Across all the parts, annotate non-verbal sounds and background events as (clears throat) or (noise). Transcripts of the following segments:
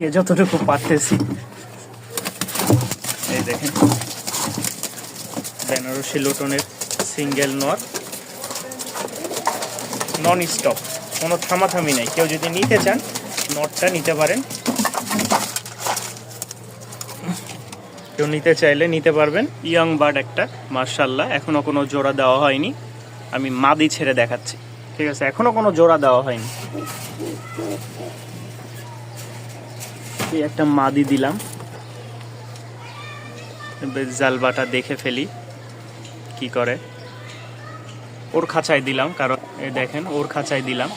এ যতটুকু পারতেছি। এই দেখেন। বেনারসি লুটনের সিঙ্গেল নট। নন স্টপ কোনো থামাথামি নেই। কেউ যদি নিতে চান, নটটা নিতে পারেন। কেউ নিতে চাইলে নিতে পারবেন। ইয়ং বার্ড একটা মার্শাল্লাহ এখনও কোনো জোড়া দেওয়া হয়নি। আমি মাদি ছেড়ে দেখাচ্ছি। ঠিক আছে, এখনও কোনো জোড়া দেওয়া হয়নি। এই একটা মাদি দিলাম। জালবাটা দেখে ফেলি কি করে। ওর খাঁচায় দিলাম, কারণ দেখেন, ওর খাঁচায় দিলাম।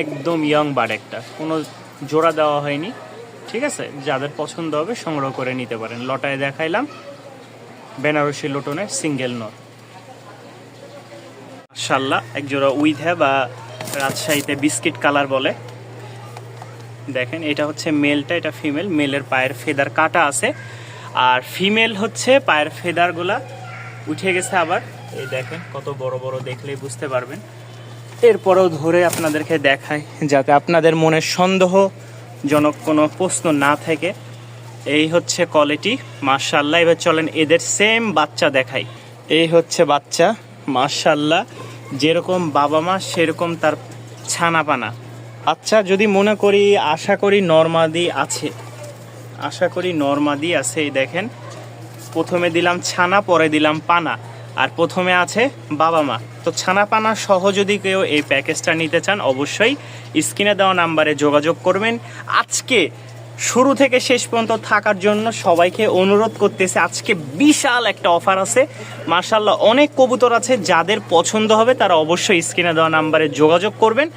একদম ইয়ং বার্ড একটা। কোনো জোড়া দেওয়া হয়নি, ঠিক আছে? যাদের পছন্দ হবে সংগ্রহ করে নিতে পারেন। লটায় দেখাইলাম, বেনারসি লোটনের সিঙ্গেল নট মাশাল্লাহ এক জোড়া উইধে বা রাজশাহীতে বিস্কিট কালার বলে। দেখেন, এটা হচ্ছে মেলটা, এটা ফিমেল, মেলের পায়ের ফেদার কাটা আছে। আর ফিমেল হচ্ছে পায়ের ফেদারগুলা উঠে গেছে আবার। এই দেখেন, কত বড় বড় দেখলেই বুঝতে পারবেন। এরপরেও ধরে আপনাদেরকে দেখাই, যাতে আপনাদের মনে সন্দেহজনক কোনো প্রশ্ন না থাকে। এই হচ্ছে কোয়ালিটি মার্শাল্লাহ এবার চলেন এদের সেম বাচ্চা দেখাই। এই হচ্ছে বাচ্চা মার্শাল্লাহ যেরকম বাবা মা, সেরকম তার ছানাপানা। আচ্ছা যদি মনে করি, আশা করি নর্মাদি আছে। আশা করি নর্মাদি আছে, এই দেখেন। প্রথমে দিলাম ছানা, পরে দিলাম পানা। আর প্রথমে আছে বাবা মা। তো ছানা, পানা সহ যদি কেউ এই প্যাকেজটা নিতে চান, অবশ্যই স্ক্রিনে দেওয়া নাম্বারে যোগাযোগ করবেন। আজকে শুরু থেকে শেষ পর্যন্ত থাকার জন্য সবাইকে অনুরোধ করতেছে, আজকে বিশাল একটা অফার আছে। মার্শাল্লাহ অনেক কবুতর আছে, যাদের পছন্দ হবে তারা অবশ্যই স্ক্রিনে দেওয়া নাম্বারে যোগাযোগ করবেন।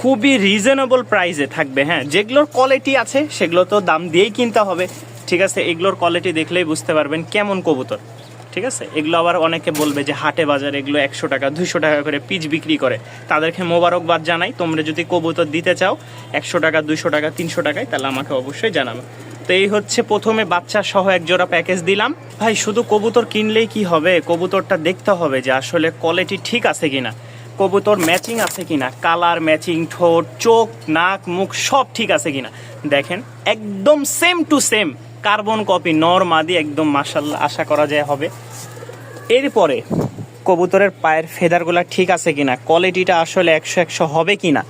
খুবই রিজনেবল প্রাইসে থাকবে হ্যাঁ। যেগুলোর কোয়ালিটি আছে, সেগুলো তো দাম দিয়েই কিনতে হবে। ঠিক আছে, এগুলোর কোয়ালিটি দেখলেই বুঝতে পারবেন কেমন কবুতর। ঠিক আছে, এগুলো আবার অনেকে বলবে যে হাটে বাজার এগুলো একশো টাকা, দুইশো টাকা করে পিচ বিক্রি করে। তাদেরকে মোবারকবাদ জানাই, তোমরা যদি কবুতর দিতে চাও, একশো টাকা, দুইশো টাকা, তিনশো টাকায়, তাহলে আমাকে অবশ্যই জানাবে। তো এই হচ্ছে প্রথমে বাচ্চা সহ এক জোড়া প্যাকেজ দিলাম। ভাই, শুধু কবুতর কিনলেই কি হবে? কবুতরটা দেখতে হবে যে আসলে কোয়ালিটি ঠিক আছে কিনা। কবুতর ম্যাচিং আছে কিনা কালার ম্যাচিং ঠোঁট, চোখ, নাক, মুখ, সব ঠিক আছে কিনা। দেখেন, একদম same to same carbon copy নর মাদি একদম মাসাল্লাহ আশা করা যায় হবে। এরপরে, কবুতরের পায়ের ফেদারগুলা ঠিক আছে কিনা কোয়ালিটিটা আসলে একশো একশো হবে কিনা।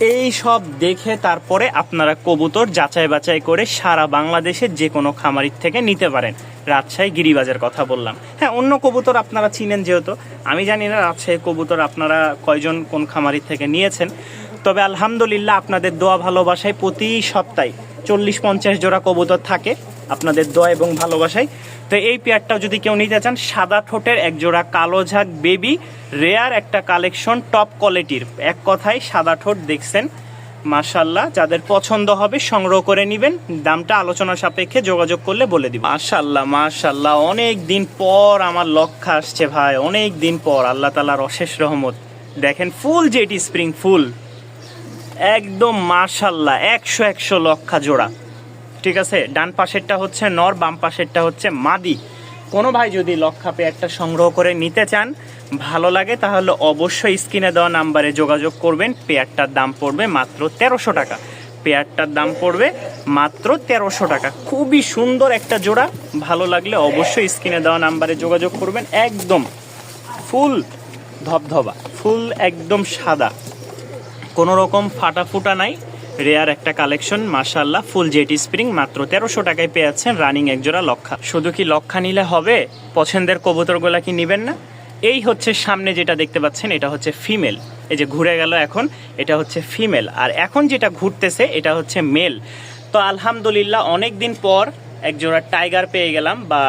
এই সব দেখে তারপরে আপনারা কবুতর যাচাই বাছাই করে সারা বাংলাদেশের যে কোনো খামারির থেকে নিতে পারেন। রাজশাহী গিরিবাজের কথা বললাম। হ্যাঁ অন্য কবুতর আপনারা চিনেন যেহেতু। আমি জানি না রাজশাহী কবুতর আপনারা কয়জন কোন খামারির থেকে নিয়েছেন। তবে আলহামদুলিল্লাহ আপনাদের দোয়া ভালোবাসায় প্রতি সপ্তাহে চল্লিশ পঞ্চাশ জোড়া কবুতর থাকে। আপনাদের দোয়া এবং ভালোবাসায় তো এই পেয়ারটা যদি কেউ নিতে চান, সাদা ঠোঁটের এক জোড়া কালো ঝাঁক বেবি রেয়ার একটা কালেকশন টপ কোয়ালিটির এক কথায় সাদা ঠোঁট দেখছেন মাশাল্লাহ যাদের পছন্দ হবে সংগ্রহ করে নেবেন। দামটা আলোচনা সাপেক্ষে যোগাযোগ করলে বলে দিব। মাশাল্লাহ মাশাল্লাহ অনেক দিন পর আমার লক্ষ্য আসছে ভাই, অনেক দিন পর, আল্লাহ তালার অশেষ রহমত। দেখেন, ফুল জেটি স্প্রিং ফুল। একদম মাশাল্লাহ একশো একশো লক্ষা জোড়া। ঠিক আছে, ডান পাশেরটা হচ্ছে নর, বাম পাশেরটা হচ্ছে মাদি। কোনো ভাই যদি লক্ষা পেয়ারটা সংগ্রহ করে নিতে চান, ভালো লাগে, তাহলে অবশ্যই স্ক্রিনে দেওয়া নাম্বারে যোগাযোগ করবেন। পেয়ারটার দাম পড়বে মাত্র তেরোশো টাকা। পেয়ারটার দাম পড়বে মাত্র তেরোশো টাকা। খুবই সুন্দর একটা জোড়া। ভালো লাগলে অবশ্যই স্ক্রিনে দেওয়া নাম্বারে যোগাযোগ করবেন। একদম ফুল ধবধবা, ফুল একদম সাদা। কোনো রকম ফাটা ফুটা নাই। রেয়ার একটা কালেকশন মাশাল্লাহ ফুল জেটি স্প্রিং, মাত্র তেরোশো টাকায় পেয়ে যাচ্ছেন রানিং একজোড়া লক্ষা। শুধু কি লক্ষা নিলে হবে? পছন্দের কবুতরগুলা কি নেবেন না? এই হচ্ছে সামনে যেটা দেখতে পাচ্ছেন, এটা হচ্ছে ফিমেল। এই যে ঘুরে গেল এখন, এটা হচ্ছে ফিমেল। আর এখন যেটা ঘুরতেছে, এটা হচ্ছে মেল। তো আলহামদুলিল্লাহ অনেক দিন পর একজোড়া টাইগার পেয়ে গেলাম, বা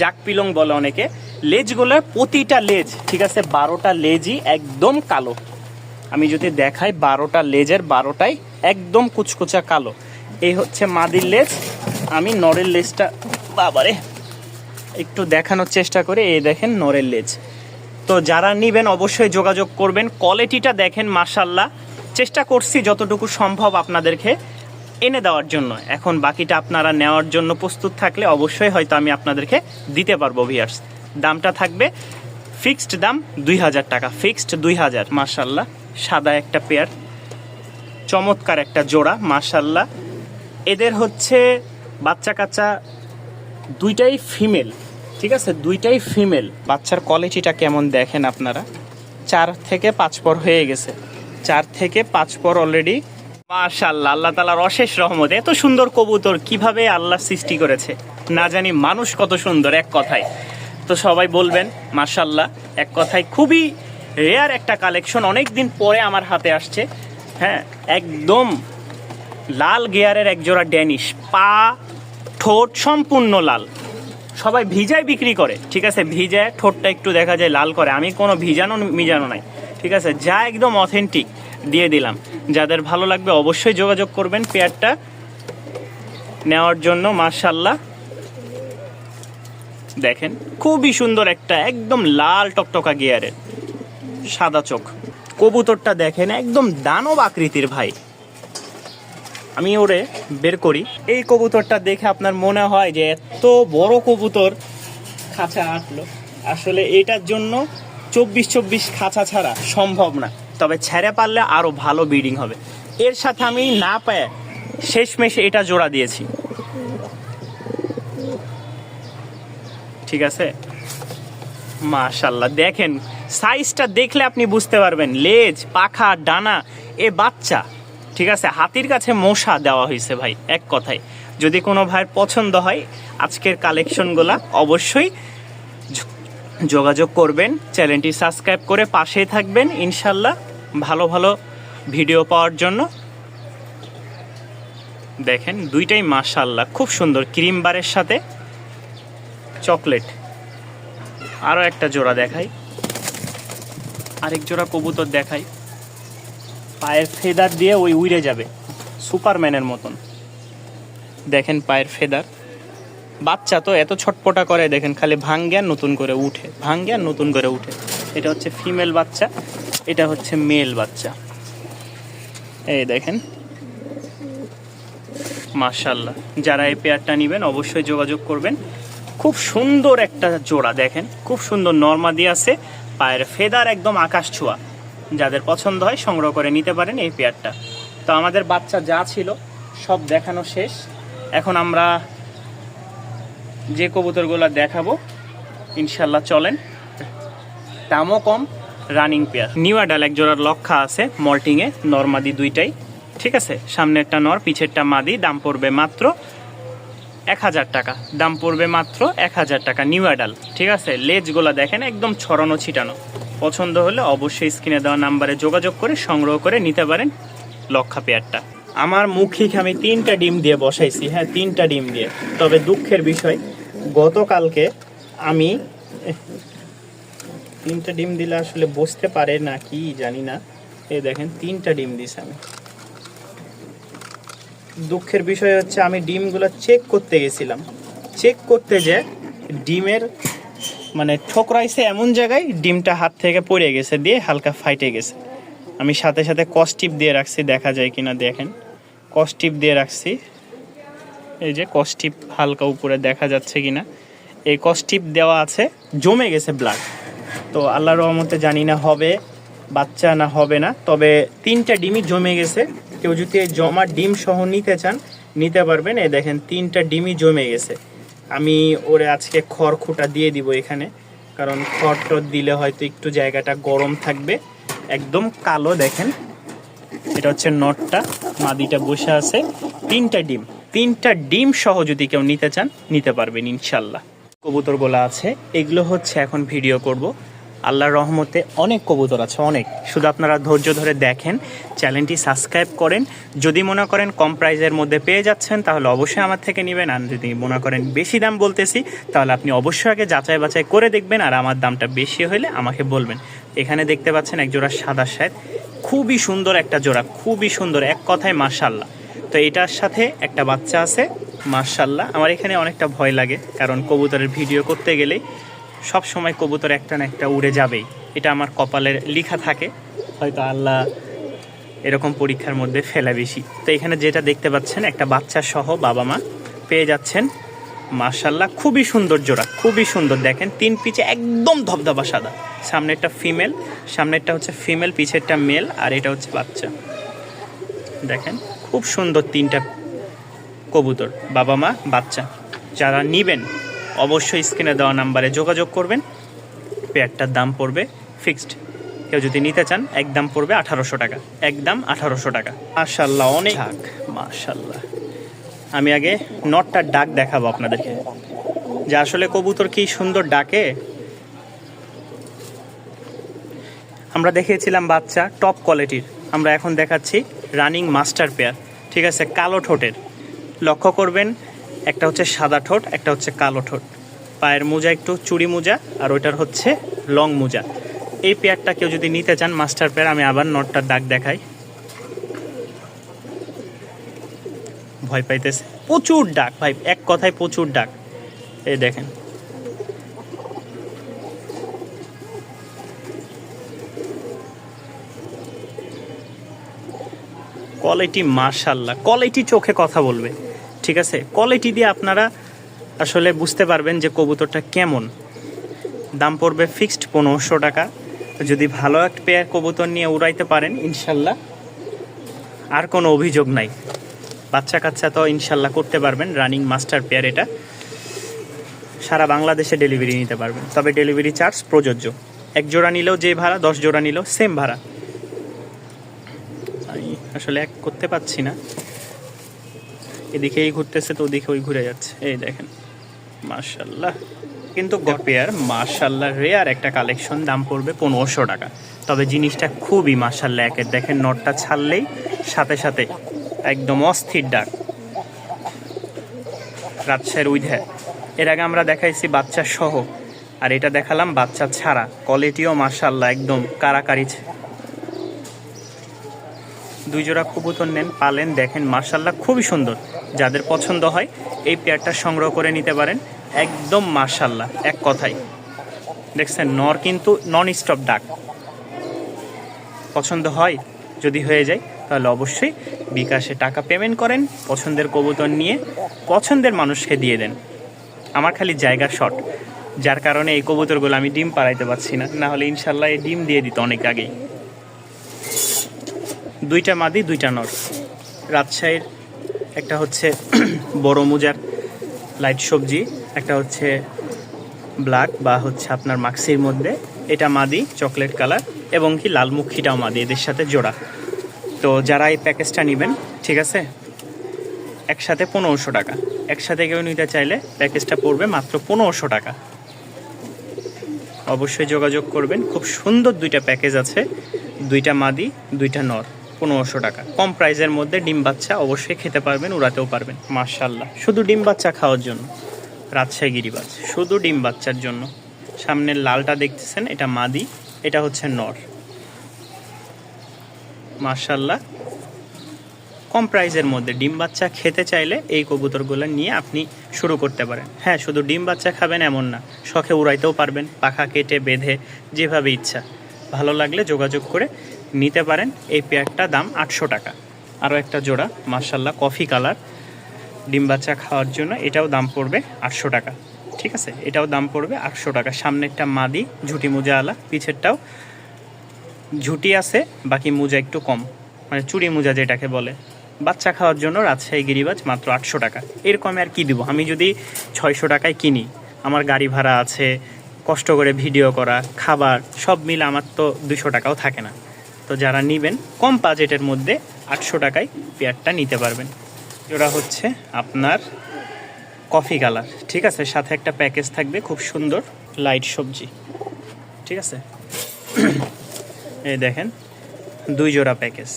জাক পিলং বলে অনেকে। লেজগুলোর প্রতিটা লেজ, ঠিক আছে, বারোটা লেজই একদম কালো। আমি যদি দেখাই বারোটা লেজের বারোটাই একদম কুচকুচা কালো। এই হচ্ছে মাদির লেজ। আমি নরের লেজটা, বাবারে, একটু দেখানোর চেষ্টা করে। এই দেখেন নরের লেজ। তো যারা নিবেন অবশ্যই যোগাযোগ করবেন। কোয়ালিটিটা দেখেন মাসাল্লাহ চেষ্টা করছি যতটুকু সম্ভব আপনাদেরকে এনে দেওয়ার জন্য। এখন বাকিটা আপনারা নেওয়ার জন্য প্রস্তুত থাকলে অবশ্যই হয়তো আমি আপনাদেরকে দিতে পারব ভিয়ার্স দামটা থাকবে ফিক্সড দাম দুই হাজার টাকা। ফিক্সড দুই হাজার মাসাল্লাহ সাদা একটা পেয়ার, চমৎকার একটা জোড়া, মাশাল্লাহ। এদের হচ্ছে বাচ্চা কাচ্চা দুইটাই ফিমেল, ঠিক আছে? দুইটাই ফিমেল। বাচ্চার কোয়ালিটিটা কেমন দেখেন আপনারা? চার থেকে পাঁচ পর হয়ে গেছে। চার থেকে পাঁচ পর অলরেডি মাশাল্লাহ, আল্লাহ তালার অশেষ রহমত। এত সুন্দর কবুতর, কীভাবে আল্লাহ সৃষ্টি করেছে? না জানি মানুষ কত সুন্দর, এক কথায়। তো সবাই বলবেন, মাশাল্লাহ, এক কথায় খুবই রেয়ার একটা কালেকশন অনেক দিন পরে আমার হাতে আসছে। হ্যাঁ একদম লাল গিয়ারের এক জোড়া ড্যানিশ পা, ঠোঁট সম্পূর্ণ লাল। সবাই ভিজায় বিক্রি করে, ঠিক আছে? ভিজায় ঠোঁটটা একটু দেখা যায় লাল করে। আমি কোনো ভিজানো মিজানো নাই, ঠিক আছে? যা একদম অথেন্টিক দিয়ে দিলাম। যাদের ভালো লাগবে অবশ্যই যোগাযোগ করবেন পেয়ারটা নেওয়ার জন্য মার্শাল্লাহ দেখেন, খুবই সুন্দর একটা, একদম লাল টকটকা গিয়ারের সাদা চোখ। কবুতরটা দেখেন, একদম দানব আকৃতির ভাই। আমি ওরে বের করি। এই কবুতরটা দেখে আপনার মনে হয় যে এত বড় কবুতর খাঁচা আটলো। আসলে এটার জন্য চব্বিশ চব্বিশ খাঁচা ছাড়া সম্ভব না। তবে ছেড়ে পারলে আরও ভালো ব্রিডিং হবে। এর সাথে আমি না পায় শেষমেশে এটা জোড়া দিয়েছি। ঠিক আছে? মাশাল্লাহ দেখেন সাইজটা দেখলে আপনি বুঝতে পারবেন। লেজ, পাখা, ডানা, এ বাচ্চা। ঠিক আছে? হাতির কাছে মশা দেওয়া হয়েছে ভাই, এক কথায়। যদি কোনো ভাইয়ের পছন্দ হয়, আজকের কালেকশনগুলা অবশ্যই যোগাযোগ করবেন, চ্যানেলটি সাবস্ক্রাইব করে পাশেই থাকবেন। ইনশাল্লাহ ভালো ভালো ভিডিও পাওয়ার জন্য। দেখেন, দুইটাই মাশাল্লাহ খুব সুন্দর ক্রিম বারের সাথে চকলেট। আরও একটা জোড়া দেখাই। আরেক জোড়া কবুতর দেখাই। পায়ের ফেদার দিয়ে ওই উড়ে যাবে, সুপারম্যানের মতন। দেখেন পায়ের ফেদার। বাচ্চা তো এত ছটপটা করে, দেখেন খালি ভাঙ্গে আর নতুন করে উঠে, ভাঙ্গে আর নতুন করে উঠে। এটা হচ্ছে ফিমেল বাচ্চা, এটা হচ্ছে মেল বাচ্চা। এই দেখেন। মার্শাল্লাহ যারা এই পেয়ারটা নেবেন অবশ্যই যোগাযোগ করবেন। খুব সুন্দর একটা জোড়া, দেখেন। খুব সুন্দর নর্মা দিয়ে আছে পায়ের ফেদার একদম আকাশ ছোঁয়া। যাদের পছন্দ হয় সংগ্রহ করে নিতে পারেন এই পেয়ারটা। তো আমাদের বাচ্চা যা ছিল, সব দেখানো শেষ। এখন আমরা যে কবুতরগুলো দেখাবো ইনশাল্লাহ চলেন। দামও কম রানিং পেয়ার নিউ অ্যাডাল এক জোড়ার লক্ষা আছে মল্টিংয়ে নর্মাদি দুইটাই। ঠিক আছে? সামনেরটা নর, পিছেরটা মাদি, দাম পড়বে মাত্র এক হাজার টাকা। দাম পড়বে মাত্র এক হাজার টাকা, নিউ অ্যাডাল ঠিক আছে? লেজগুলো দেখেন একদম ছড়ানো, ছিটানো। পছন্দ হলে অবশ্যই স্ক্রিনে দেওয়া নাম্বারে যোগাযোগ করে সংগ্রহ করে নিতে পারেন লক্ষা পেয়ারটা। আমার মুখিক আমি তিনটা ডিম দিয়ে বসাইছি হ্যাঁ তিনটা ডিম দিয়ে। তবে দুঃখের বিষয়, গতকালকে আমি, তিনটা ডিম দিলে আসলে বসতে পারে না কি জানি না। এই দেখেন, তিনটা ডিম দিছে আমি। দুঃখের বিষয় হচ্ছে আমি ডিমগুলো চেক করতে গেছিলাম। চেক করতে যে ডিমের মানে ঠোকরাইছে এমন জায়গায় ডিমটা হাত থেকে পড়ে গেছে, দিয়ে হালকা ফাইটে গেছে। আমি সাথে সাথে কস্টিপ দিয়ে রাখছি, দেখা যায় কিনা দেখেন। কস্টিপ দিয়ে রাখছি। এই যে কস্টিপ হালকা উপরে দেখা যাচ্ছে কিনা। এই কস্টিপ দেওয়া আছে, জমে গেছে ব্লাড তো আল্লাহর রহমতে জানি না হবে, বাচ্চা না হবে না, তবে তিনটা ডিমই জমে গেছে। কেউ যদি এই জমা ডিম সহ নিতে চান, নিতে পারবেন। এই দেখেন, তিনটা ডিমই জমে গেছে। আমি ওরে আজকে খড় খুঁটা দিয়ে দিব এখানে, কারণ খড় টড় দিলে হয়তো একটু জায়গাটা গরম থাকবে। একদম কালো, দেখেন। এটা হচ্ছে নটটা, মাদিটা বসে আছে। তিনটা ডিম তিনটা ডিম সহ যদি কেউ নিতে চান, নিতে পারবেন ইনশাল্লাহ। কবুতরগুলো আছে, এগুলো হচ্ছে এখন ভিডিও করব। আল্লাহর রহমতে অনেক কবুতর আছে, অনেক। শুধু আপনারা ধৈর্য ধরে দেখেন, চ্যানেলটি সাবস্ক্রাইব করেন। যদি মনে করেন কম প্রাইজের মধ্যে পেয়ে যাচ্ছেন, তাহলে অবশ্যই আমার থেকে নেবেন। আর যদি মনে করেন বেশি দাম বলতেছি, তাহলে আপনি অবশ্যই আগে যাচাই বাছাই করে দেখবেন আর আমার দামটা বেশি হলে আমাকে বলবেন। এখানে দেখতে পাচ্ছেন এক জোড়া সাদা শায়দ খুবই সুন্দর একটা জোড়া, খুবই সুন্দর, এক কথায় মাশাল্লাহ তো এটার সাথে একটা বাচ্চা আছে মার্শাল্লাহ আমার এখানে অনেকটা ভয় লাগে, কারণ কবুতরের ভিডিও করতে গেলেই সব সময় কবুতর একটা না একটা উড়ে যাবেই। এটা আমার কপালের লেখা থাকে। হয়তো আল্লাহ এরকম পরীক্ষার মধ্যে ফেলা বেশি। তো এখানে যেটা দেখতে পাচ্ছেন, একটা বাচ্চা সহ বাবা মা পেয়ে যাচ্ছেন। মার্শাল্লাহ খুবই সুন্দর জোড়া, খুবই সুন্দর। দেখেন, তিন পিচে একদম ধবধবা সাদা। সামনেরটা ফিমেল, সামনেরটা হচ্ছে ফিমেল, পিছেরটা মেল, আর এটা হচ্ছে বাচ্চা। দেখেন, খুব সুন্দর তিনটা কবুতর, বাবা মা, বাচ্চা। যারা নিবেন অবশ্যই স্ক্রিনে দেওয়া নাম্বারে যোগাযোগ করবেন। পেয়ারটার দাম পড়বে ফিক্সড। কেউ যদি নিতে চান একদম পড়বে আঠারোশো টাকা। একদম আঠারোশো টাকা। মার্শাল্লাহ অনেক। ঝাঁক মার্শাল্লাহ আমি আগে নটটার ডাক দেখাবো আপনাদেরকে। যে আসলে কবুতর কি সুন্দর ডাকে? আমরা দেখিয়েছিলাম বাচ্চা টপ কোয়ালিটির আমরা এখন দেখাচ্ছি রানিং মাস্টার পেয়ার ঠিক আছে? কালো ঠোঁটের। লক্ষ্য করবেন একটা হচ্ছে সাদা ঠোঁট, একটা হচ্ছে কালো ঠোঁট। পায়ের মোজা একটু চুড়ি মোজা, আর ওইটার হচ্ছে লং মোজা। এই পেয়ারটা কেউ যদি নিতে চান, মাস্টার পেয়ার, আমি আবার নটটার ডাক দেখাই। ভয় পাইতেছে। প্রচুর ডাক ভাই, এক কথায় প্রচুর ডাক এই দেখেন। কোয়ালিটি মার্শাল্লাহ কোয়ালিটি চোখে কথা বলবে। ঠিক আছে? কোয়ালিটি দিয়ে আপনারা আসলে বুঝতে পারবেন যে কবুতরটা কেমন। দাম পড়বে ফিক্সড পনেরোশো টাকা। যদি ভালো একটা পেয়ার কবুতর নিয়ে উড়াইতে পারেন, ইনশাল্লাহ। আর কোনো অভিযোগ নাই। বাচ্চা কাচ্চা তো ইনশাল্লাহ করতে পারবেন রানিং মাস্টার পেয়ার এটা। সারা বাংলাদেশে ডেলিভারি নিতে পারবেন। তবে ডেলিভারি চার্জ প্রযোজ্য। এক জোড়া নিলেও যে ভাড়া, দশ জোড়া নিলেও সেম ভাড়া। আমি আসলে এক করতে পারছি না। এদিকে এই ঘুরতেছে, তো ওদিকে ওই ঘুরে যাচ্ছে। এই দেখেন মার্শাল্লাহ কিন্তু পেয়ার মার্শাল্লাহ রেয়ার একটা কালেকশন দাম পড়বে পনেরোশো টাকা। তবে জিনিসটা খুবই মার্শাল্লাহ একের। দেখেন, নটটা ছাড়লেই সাথে সাথে একদম অস্থির ডাক রাজশাহীর উইধে। এর আগে আমরা দেখাইছি বাচ্চা সহ, আর এটা দেখালাম বাচ্চা ছাড়া। কোয়ালিটিও মার্শাল্লাহ একদম কারাকারি দুই জোড়া কবুতর নেন, পালেন, দেখেন মার্শাল্লাহ খুবই সুন্দর। যাদের পছন্দ হয়, এই পেয়ারটা সংগ্রহ করে নিতে পারেন। একদম মার্শাল্লাহ এক কথাই দেখছেন, নর কিন্তু নন স্টপ ডাক। পছন্দ হয়, যদি হয়ে যায়, তাহলে অবশ্যই বিকাশে টাকা পেমেন্ট করেন, পছন্দের কবুতর নিয়ে পছন্দের মানুষকে দিয়ে দেন। আমার খালি জায়গা শর্ট যার কারণে এই কবুতরগুলো আমি ডিম পাড়াইতে পারছি না। না হলে ইনশাল্লাহ এই ডিম দিয়ে দিত অনেক আগেই। দুইটা মাদি, দুইটা নর। রাজশাহীর একটা হচ্ছে (clears throat) বড় মুজার লাইট সবজি, একটা হচ্ছে ব্ল্যাক বা হচ্ছে আপনার মাক্সির মধ্যে। এটা মাদি, চকলেট কালার এবং কি লালমুখীটাও মাদি, এদের সাথে জোড়া। তো যারা এই প্যাকেজটা নেবেন, ঠিক আছে? একসাথে পনেরোশো টাকা। একসাথে কেউ নিতে চাইলে প্যাকেজটা পড়বে মাত্র পনেরোশো টাকা। অবশ্যই যোগাযোগ করবেন। খুব সুন্দর দুইটা প্যাকেজ আছে। দুইটা মাদি, দুইটা নর। পনেরোশো টাকা। কম প্রাইসের মধ্যে ডিম বাচ্চা অবশ্যই খেতে পারবেন, উড়াতেও পারবেন। মার্শাল্লাহ শুধু ডিম বাচ্চা খাওয়ার জন্য। রাজশাহী গিরিবাজ। শুধু ডিম বাচ্চার জন্য। সামনের লালটা দেখতেছেন, এটা মাদি, এটা হচ্ছে নর। মার্শাল্লাহ কম প্রাইসের মধ্যে ডিম বাচ্চা খেতে চাইলে এই কবুতরগুলো নিয়ে আপনি শুরু করতে পারেন। হ্যাঁ শুধু ডিম বাচ্চা খাবেন এমন না, শখে উড়াইতেও পারবেন, পাখা কেটে বেঁধে যেভাবে ইচ্ছা। ভালো লাগলে যোগাযোগ করে নিতে পারেন এই পেয়ারটা দাম আটশো টাকা। আরও একটা জোড়া মার্শাল্লাহ কফি কালার, ডিম বাচ্চা খাওয়ার জন্য এটাও দাম পড়বে আটশো টাকা। ঠিক আছে? এটাও দাম পড়বে আটশো টাকা। সামনেরটা মাদি, ঝুটি মোজা আলা পিছেরটাও ঝুটি আছে, বাকি মোজা একটু কম। মানে চুড়ি মোজা যেটাকে বলে। বাচ্চা খাওয়ার জন্য রাজশাহী গিরিবাজ মাত্র আটশো টাকা। এরকম আর কি দিব? আমি যদি ছয়শো টাকায় কিনি, আমার গাড়ি ভাড়া আছে, কষ্ট করে ভিডিও করা, খাবার, সব মিলে আমার তো দুশো টাকাও থাকে না। তো যারা নেবেন, কম বাজেটের মধ্যে আটশো টাকায় পেয়ারটা নিতে পারবেন। ওরা হচ্ছে আপনার কফি কালার, ঠিক আছে? সাথে একটা প্যাকেজ থাকবে, খুব সুন্দর লাইট সবজি, ঠিক আছে? (clears throat) এই দেখেন, দুই জোড়া প্যাকেজ।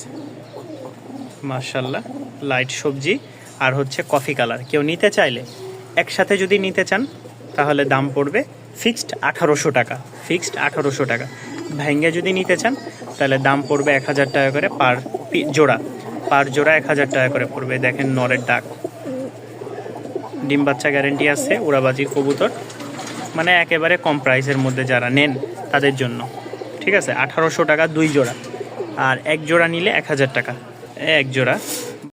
মার্শাল্লাহ লাইট সবজি আর হচ্ছে কফি কালার। কেউ নিতে চাইলে, একসাথে যদি নিতে চান, তাহলে দাম পড়বে ফিক্সড আঠারোশো টাকা, ফিক্সড আঠারোশো টাকা। ভেঙ্গে যদি নিতে চান, তাহলে দাম পড়বে এক হাজার টাকা করে পার জোড়া। পার জোড়া এক হাজার টাকা করে পড়বে, দেখেন নরের ডাক ডিম বাচ্চা গ্যারেন্টি আছে, উড়াবাজি কবুতর। মানে একেবারে কম প্রাইসের মধ্যে যারা নেন, তাদের জন্য। ঠিক আছে? আঠারোশো টাকা দুই জোড়া। আর এক জোড়া নিলে এক হাজার টাকা। এক জোড়া।